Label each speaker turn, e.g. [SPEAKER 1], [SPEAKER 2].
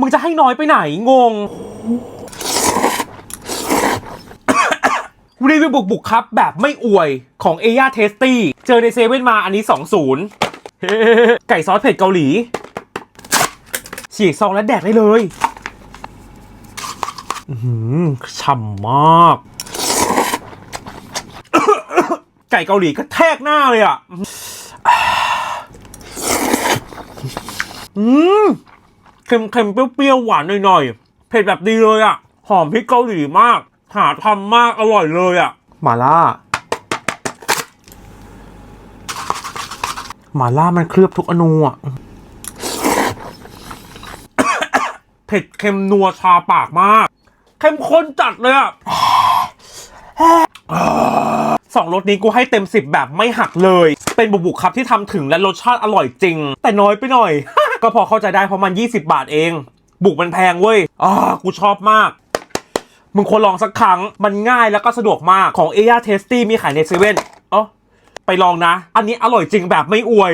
[SPEAKER 1] มึงจะให้น้อยไปไหนงง รีวิวบุกบุกครับ แบบไม่อวยของเอย่าเทสตี้เจอในเซเว่นมาอันนี้ 2-0เฮ้ไก่ซอสเผ็ดเกาหลี ฉีกซองแล้วแดกได้เลยหือฉ่ำมาก ไก่เกาหลีก็แทกหน้าเลยอะ อืม เค็มๆ เปรี้ยวๆ หวานหน่อยๆ เผ็ดแบบดีเลยอะ หอมพริกเกาหลีมาก หาทำมากอร่อยเลยอะ มาล่า มาล่ามันเคลือบทุกอนูอะ เผ็ดเค็มนัวชาปากมาก เข้มข้นจัดเลยอะสองรสนี้กูให้เต็มสิบแบบไม่หักเลย เป็นบุกบุกครับที่ทำถึงและรสชาติอร่อยจริง แต่น้อยไปหน่อย ก็พอเข้าใจได้เพราะมัน 20 บาทเอง บุกมันแพงเว้ยอ่ากูชอบมาก มึงควรลองสักครั้ง มันง่ายแล้วก็สะดวกมากของเอียเทสตี้มีขายในเซเว่นอ๋อไปลองนะ อันนี้อร่อยจริงแบบไม่อวย